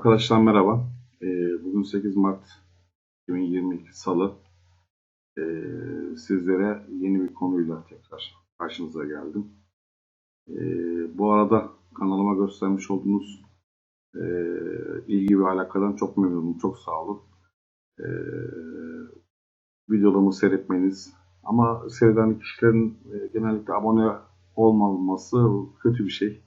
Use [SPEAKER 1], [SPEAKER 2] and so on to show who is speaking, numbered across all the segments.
[SPEAKER 1] Arkadaşlar merhaba. Ee, bugün 8 Mart 2022 Salı. Ee, sizlere yeni bir konuyla tekrar karşınıza geldim. Ee, bu arada kanalıma göstermiş olduğunuz e, ilgi ve alakadan çok memnunum. Çok sağ olun. Videolarımı seyretmeniz ama seyreden kişilerin e, genellikle abone olmaması kötü bir şey.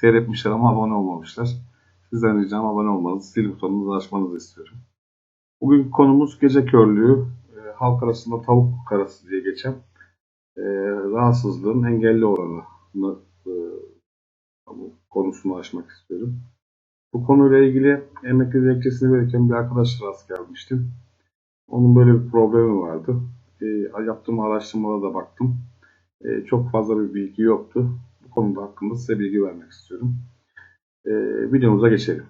[SPEAKER 1] Seyretmişler ama abone olmamışlar. Sizden ricam abone olmanızı, zil butonunuzu açmanızı istiyorum. Bugün konumuz gece körlüğü, e, halk arasında tavuk karası diye geçen e, rahatsızlığın engelli oranını e, konusunu açmak istiyorum. Bu konuyla ilgili emekli dilekçesini verirken bir arkadaşla rast gelmiştim. Onun böyle bir problemi vardı. E, yaptığım araştırmalara da baktım. E, çok fazla bir bilgi yoktu. Bu konuda hakkında size bilgi vermek istiyorum e, videomuza geçelim.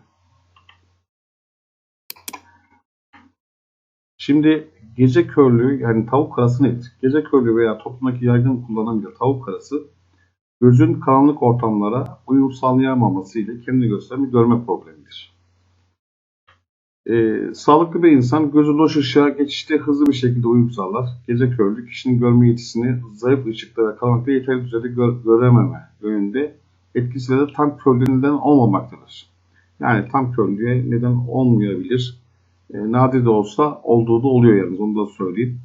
[SPEAKER 1] Şimdi gece körlüğü yani tavuk karası nedir? Gece körlüğü veya toplumdaki yaygın kullanım ile tavuk karası gözün karanlık ortamlara uyum sağlayamaması ile kendini gösteren bir görme problemidir. Ee, sağlıklı bir insan gözü loş ışığa geçişte hızlı bir şekilde uyum sağlar. Gece körlüğü kişinin görme yetisini zayıf ışıkta ve karanlıkta yeterli düzeyde gö görememe yönünde etkisiyle de tam körlüğe neden olmamaktadır. Yani tam körlüğe neden olmayabilir. E, nadir de olsa olduğu da oluyor yalnız onu da söyleyeyim.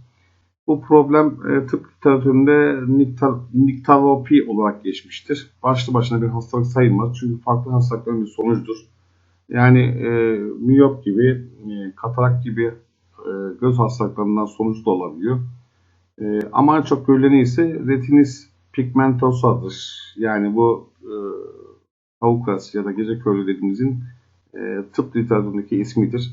[SPEAKER 1] Bu problem e, tıp literatüründe niktar, niktalopi olarak geçmiştir. Başlı başına bir hastalık sayılmaz. Çünkü farklı hastalıkların bir sonucudur. Yani e, miyop gibi, e, katarak gibi e, göz hastalıklarından sonucu da olabiliyor. E, ama çok görüleni ise retinis pigmentosadır. Yani bu e, avukas ya da gece körlüğü dediğimizin e, tıp literatüründeki ismidir.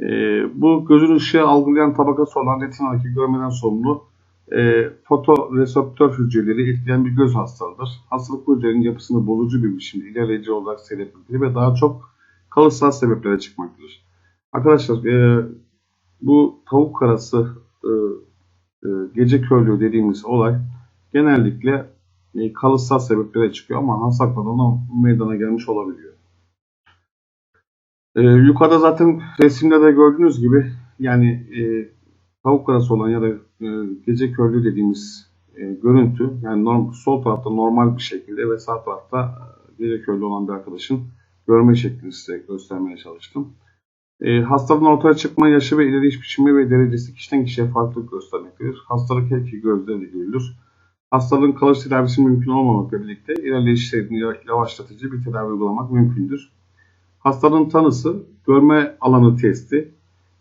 [SPEAKER 1] E, bu gözün ışığı algılayan tabakası olan retinadaki görmeden sorumlu e, fotoreseptör hücreleri etkileyen bir göz hastalığıdır. Hastalık bu hücrelerin yapısını bozucu bir biçimde ilerleyici olarak seyretmektedir ve daha çok kalıtsal sebeplere çıkmaktadır. Arkadaşlar e, bu tavuk karası e, e, gece körlüğü dediğimiz olay genellikle e, kalıtsal sebeplere çıkıyor ama hastalıklardan meydana gelmiş olabiliyor. E, yukarıda zaten resimde de gördüğünüz gibi yani e, tavuk karası olan ya da e, gece körlüğü dediğimiz e, görüntü yani norm, sol tarafta normal bir şekilde ve sağ tarafta e, gece körlüğü olan bir arkadaşın görme şeklini size göstermeye çalıştım. E, hastalığın ortaya çıkma yaşı ve ilerleyiş biçimi ve derecesi kişiden kişiye farklılık göstermektedir. Hastalık her iki gözle de görülür. Hastalığın kalıcı tedavisi mümkün olmamakla birlikte ilerleyiş seyrini yavaşlatıcı bir tedavi uygulamak mümkündür. Hastalığın tanısı, görme alanı testi,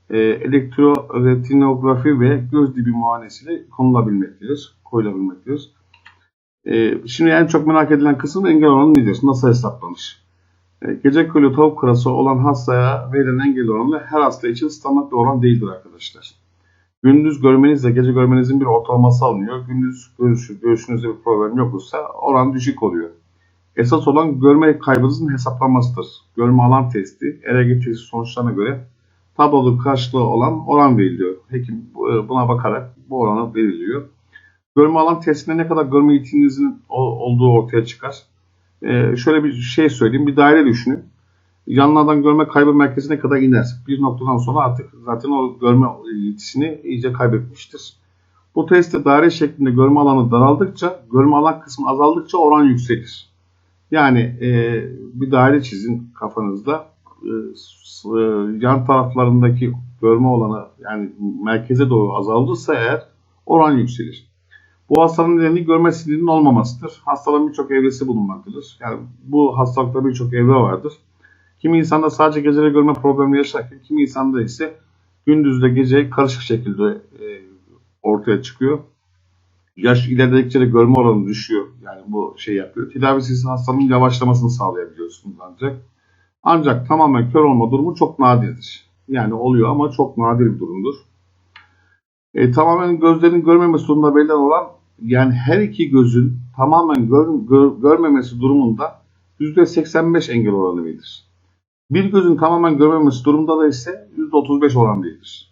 [SPEAKER 1] e, elektroretinografi ve göz dibi muayenesiyle konulabilmektedir, koyulabilmektedir. E, şimdi en çok merak edilen kısım engel oranı nedir? Nasıl hesaplanır? E, gece körlüğü tavuk karası olan hastaya verilen engel oranı her hasta için standart oran değildir arkadaşlar. Gündüz görmenizle gece görmenizin bir ortalaması alınıyor. Gündüz görüşü, görüşünüzde bir problem yoksa oran düşük oluyor. Esas olan görme kaybınızın hesaplanmasıdır. Görme alan testi, ERG testi sonuçlarına göre tablolu karşılığı olan oran veriliyor. Hekim e, buna bakarak bu oranı veriliyor. Görme alan testinde ne kadar görme yetinizin olduğu ortaya çıkar. Ee, şöyle bir şey söyleyeyim. Bir daire düşünün yanlardan görme kaybı merkezine kadar iner. Bir noktadan sonra artık zaten o görme yetisini iyice kaybetmiştir. Bu testte daire şeklinde görme alanı daraldıkça, görme alan kısmı azaldıkça oran yükselir. Yani e, bir daire çizin kafanızda. E, e, yan taraflarındaki görme olanı yani merkeze doğru azaldıysa eğer oran yükselir. Bu hastalığın nedeni görme sinirinin olmamasıdır. Hastalığın birçok evresi bulunmaktadır. Yani bu hastalıkta birçok evre vardır. Kimi insanda sadece geceleri görme problemi yaşarken kimi insanda ise gündüzle gece karışık şekilde e, ortaya çıkıyor. Yaş ilerledikçe de görme oranı düşüyor. Yani bu şey yapıyor. Tedavisi hastanın yavaşlamasını sağlayabiliyorsunuz ancak. Ancak tamamen kör olma durumu çok nadirdir. Yani oluyor ama çok nadir bir durumdur. E, tamamen gözlerin görmemesi durumunda belirlen olan yani her iki gözün tamamen gör, gör, görmemesi durumunda %85 engel oranı verir. Bir gözün tamamen görmemesi durumda da ise %35 oran değildir.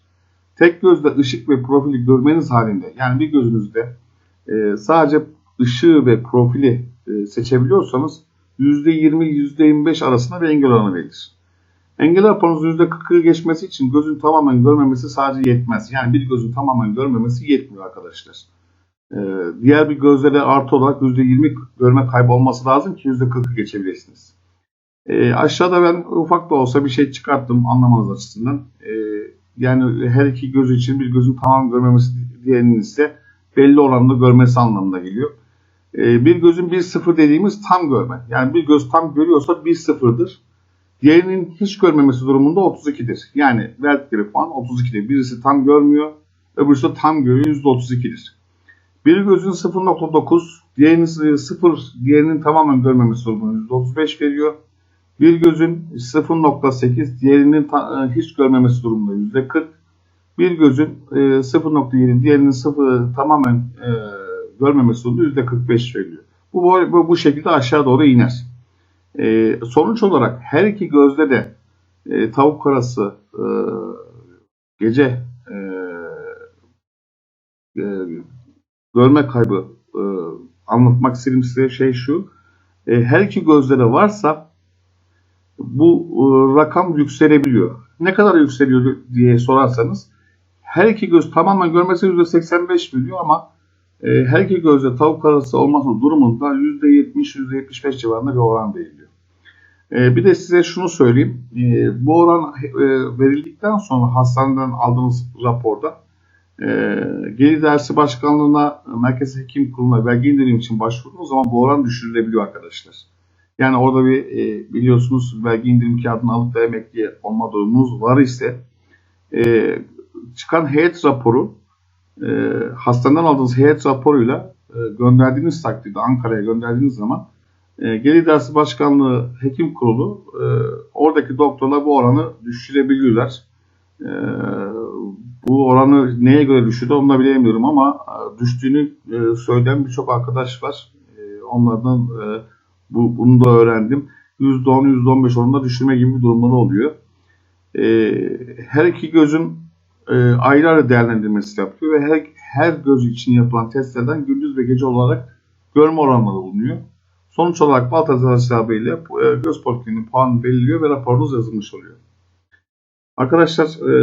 [SPEAKER 1] Tek gözle ışık ve profili görmeniz halinde yani bir gözünüzde e, sadece ışığı ve profili e, seçebiliyorsanız %20-%25 arasında bir engel oranı verilir. Engelli raporunuzun %40'ı geçmesi için gözün tamamen görmemesi sadece yetmez. Yani bir gözün tamamen görmemesi yetmiyor arkadaşlar. Ee, diğer bir gözlere artı olarak %20 görme kaybı olması lazım ki %40'ı geçebilirsiniz. Ee, aşağıda ben ufak da olsa bir şey çıkarttım anlamanız açısından. Ee, yani her iki göz için bir gözün tamam görmemesi diğerinin ise belli oranda görmesi anlamına geliyor. Ee, bir gözün 1-0 dediğimiz tam görme. Yani bir göz tam görüyorsa 1-0'dır. Diğerinin hiç görmemesi durumunda 32'dir. Yani verdikleri puan 32'dir. Birisi tam görmüyor, öbürüsü tam görüyor %32'dir. Bir gözün 0.9, diğerinin 0, diğerinin tamamen görmemesi durumunda %35 veriyor. Bir gözün 0.8, diğerinin ta- hiç görmemesi durumunda %40. Bir gözün e, 0.7, diğerinin 0 tamamen e, görmemesi durumunda %45 veriyor. Bu, bu, bu şekilde aşağı doğru iner. E, sonuç olarak her iki gözde de e, tavuk karası e, gece e, e, görme kaybı e, anlatmak istediğim size şey şu. E, her iki gözde de varsa bu e, rakam yükselebiliyor. Ne kadar yükseliyor diye sorarsanız her iki göz tamamen görmesi %85 biliyor ama e, her iki gözde tavuk arası olması durumunda %70-%75 civarında bir oran veriliyor. E, bir de size şunu söyleyeyim. E, bu oran e, verildikten sonra hastaneden aldığınız raporda e, Geri Dersi Başkanlığı'na, Merkez Hekim Kurulu'na vergi indirim için başvurduğunuz zaman bu oran düşürülebiliyor arkadaşlar. Yani orada bir e, biliyorsunuz vergi indirim kağıdını alıp da emekli olma durumunuz var ise e, çıkan heyet raporu e, hastaneden aldığınız heyet raporuyla e, gönderdiğiniz takdirde Ankara'ya gönderdiğiniz zaman e, Gelir Dersi Başkanlığı Hekim Kurulu e, oradaki doktorlar bu oranı düşürebiliyorlar. E, bu oranı neye göre düşürdü onu da bilemiyorum ama e, düştüğünü e, söyleyen birçok arkadaş var. E, onlardan e, bu, bunu da öğrendim. %10, %15 oranında düşürme gibi bir durumları oluyor. E, her iki gözün e, ayrı ayrı değerlendirmesi yapıyor ve her, her göz için yapılan testlerden gündüz ve gece olarak görme oranları bulunuyor. Sonuç olarak Baltazar hesabı ile göz polikliniğinin puanı belirliyor ve raporunuz yazılmış oluyor. Arkadaşlar e,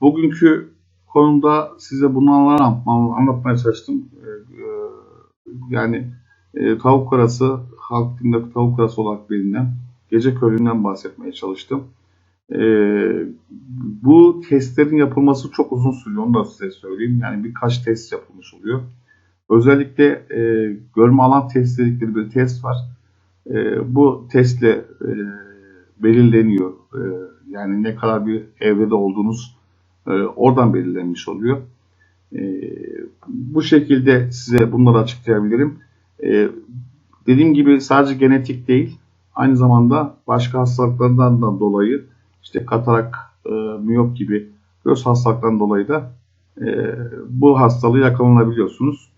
[SPEAKER 1] bugünkü konuda size bunları anlatmaya çalıştım. E, e, yani e, tavuk karası halk dilinde tavuk karası olarak bilinen gece körlüğünden bahsetmeye çalıştım. E, bu testlerin yapılması çok uzun sürüyor. Onu da size söyleyeyim. Yani birkaç test yapılmış oluyor. Özellikle e, görme alan test dedikleri bir test var. E, bu testle e, belirleniyor. E, yani ne kadar bir evrede olduğunuz e, oradan belirlenmiş oluyor. E, bu şekilde size bunları açıklayabilirim. E, dediğim gibi sadece genetik değil, aynı zamanda başka hastalıklardan da dolayı işte katarak, e, miyop gibi göz hastalıklarından dolayı da e, bu hastalığı yakalanabiliyorsunuz.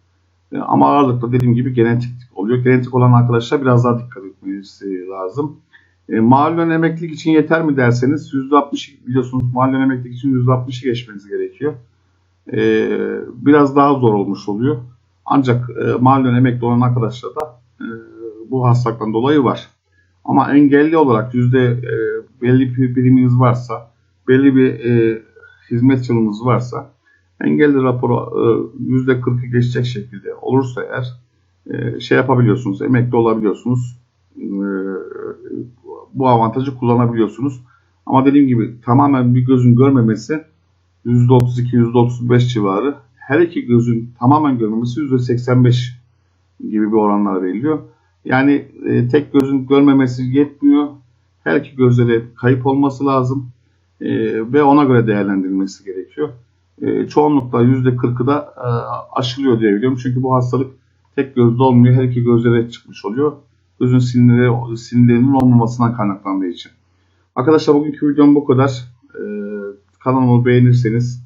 [SPEAKER 1] E, ama ağırlıkla dediğim gibi genetik oluyor. Genetik olan arkadaşlar biraz daha dikkat etmesi lazım. E, mahallen emeklilik için yeter mi derseniz %60 biliyorsunuz mahallen emeklilik için %60'ı geçmeniz gerekiyor. E, biraz daha zor olmuş oluyor. Ancak e, mahallen emekli olan arkadaşlar da bu hastalıktan dolayı var. Ama engelli olarak yüzde e, belli bir biriminiz varsa, belli bir e, hizmet yılınız varsa engelli raporu e, yüzde 40'ı geçecek şekilde olursa eğer e, şey yapabiliyorsunuz, emekli olabiliyorsunuz. Bu avantajı kullanabiliyorsunuz. Ama dediğim gibi tamamen bir gözün görmemesi %32-%35 civarı. Her iki gözün tamamen görmemesi %85 gibi bir oranlar veriliyor. Yani e, tek gözün görmemesi yetmiyor. Her iki gözde kayıp olması lazım. E, ve ona göre değerlendirilmesi gerekiyor. E, çoğunlukla %40'ı da e, aşılıyor diye biliyorum. Çünkü bu hastalık tek gözde olmuyor. Her iki gözde de çıkmış oluyor gözün sinirleri, sinirlerinin olmamasından kaynaklandığı için. Arkadaşlar bugünkü videom bu kadar. Ee, kanalımı beğenirseniz,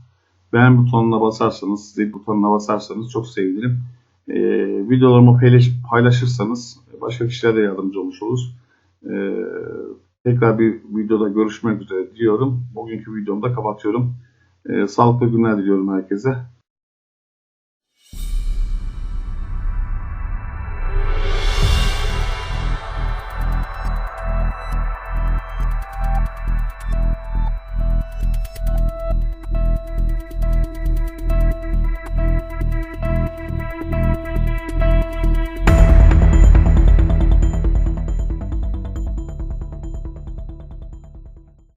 [SPEAKER 1] beğen butonuna basarsanız, zil butonuna basarsanız çok sevinirim. Ee, videolarımı paylaş, paylaşırsanız başka kişilere de yardımcı olmuş oluruz. Ee, tekrar bir videoda görüşmek üzere diyorum. Bugünkü videomu da kapatıyorum. Ee, sağlıklı günler diliyorum herkese.